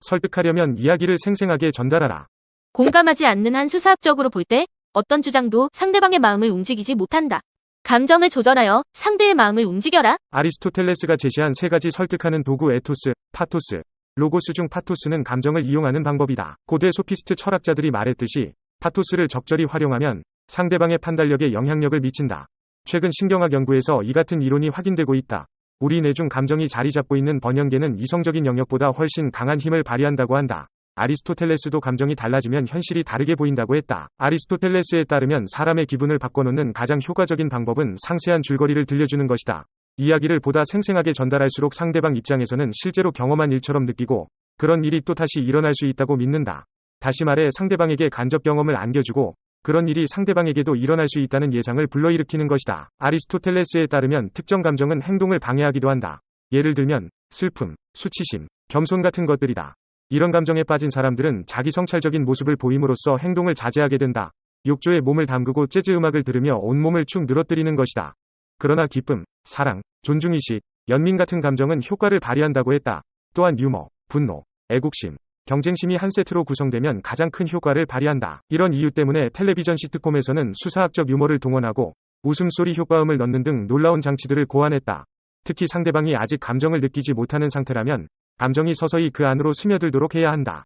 설득하려면 이야기를 생생하게 전달하라. 공감하지 않는 한 수사학적으로 볼 때 어떤 주장도 상대방의 마음을 움직이지 못한다. 감정을 조절하여 상대의 마음을 움직여라. 아리스토텔레스가 제시한 세 가지 설득하는 도구 에토스, 파토스, 로고스 중 파토스는 감정을 이용하는 방법이다. 고대 소피스트 철학자들이 말했듯이 파토스를 적절히 활용하면 상대방의 판단력에 영향력을 미친다. 최근 신경학 연구에서 이 같은 이론이 확인되고 있다. 우리 뇌중 감정이 자리 잡고 있는 번영계는 이성적인 영역보다 훨씬 강한 힘을 발휘한다고 한다. 아리스토텔레스도 감정이 달라지면 현실이 다르게 보인다고 했다. 아리스토텔레스에 따르면 사람의 기분을 바꿔놓는 가장 효과적인 방법은 상세한 줄거리를 들려주는 것이다. 이야기를 보다 생생하게 전달할수록 상대방 입장에서는 실제로 경험한 일처럼 느끼고 그런 일이 또 다시 일어날 수 있다고 믿는다. 다시 말해 상대방에게 간접 경험을 안겨주고 그런 일이 상대방에게도 일어날 수 있다는 예상을 불러일으키는 것이다. 아리스토텔레스에 따르면 특정 감정은 행동을 방해하기도 한다. 예를 들면 슬픔, 수치심, 겸손 같은 것들이다. 이런 감정에 빠진 사람들은 자기 성찰적인 모습을 보임으로써 행동을 자제하게 된다. 욕조에 몸을 담그고 재즈 음악을 들으며 온몸을 축 늘어뜨리는 것이다. 그러나 기쁨, 사랑, 존중의식, 연민 같은 감정은 효과를 발휘한다고 했다. 또한 유머, 분노, 애국심, 경쟁심이 한 세트로 구성되면 가장 큰 효과를 발휘한다. 이런 이유 때문에 텔레비전 시트콤에서는 수사학적 유머를 동원하고 웃음소리 효과음을 넣는 등 놀라운 장치들을 고안했다. 특히 상대방이 아직 감정을 느끼지 못하는 상태라면 감정이 서서히 그 안으로 스며들도록 해야 한다.